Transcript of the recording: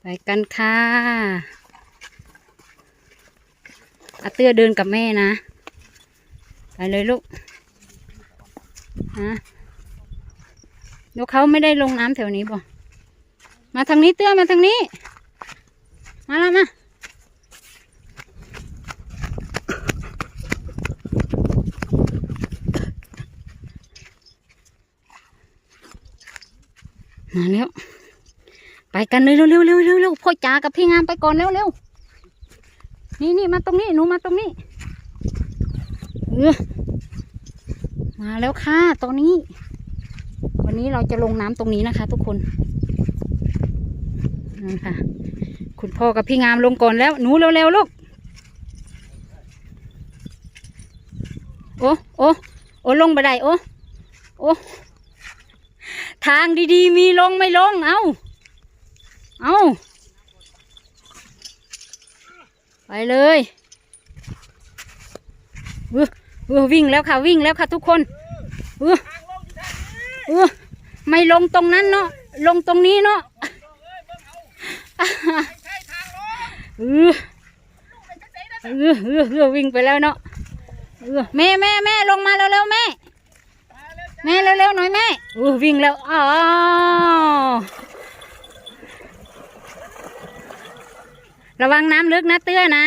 ไปกันค่ะอาเตื้อเดินกับแม่นะ ไปเลยลูกฮะเดี๋ยวเขาไม่ได้ลงน้ำแถวนี้บ่มาทางนี้เตื้อมาทางนี้ มาแล้วมามาแล้ว ไปกันเลยเร็วเร็วเร็วเร็วเร็วพ่อจ๋ากับพี่งามไปก่อนเร็วเร็วนี่นี่มาตรงนี้หนูมาตรงนี้เออมาแล้วค่ะตอนนี้ วันนี้เราจะลงน้ำตรงนี้นะคะ ทุกคนนั่นค่ะ คุณพ่อกับพี่งามลงก่อนแล้วหนูเร็วเร็วลูกโอ้โอ้โอ้ลงไปได้โอ้โอ้ทางดีๆ มีลงไม่ลงเอ้า เอาไปเลยเออเออวิ่งแล้วค่ะวิ่งแล้วค่ะทุกคนเออเออไม่ลงตรงนั้นเนาะลงตรงนี้เนาะเออเออเออเออวิ่งไปแล้วเนาะเออแม่แม่แม่ลงมาเร็วๆแม่แม่เร็วๆหน่อยแม่เอู้วิ่งแล้วอ๋อ ระวังน้ำลึกนะเตื้อนะ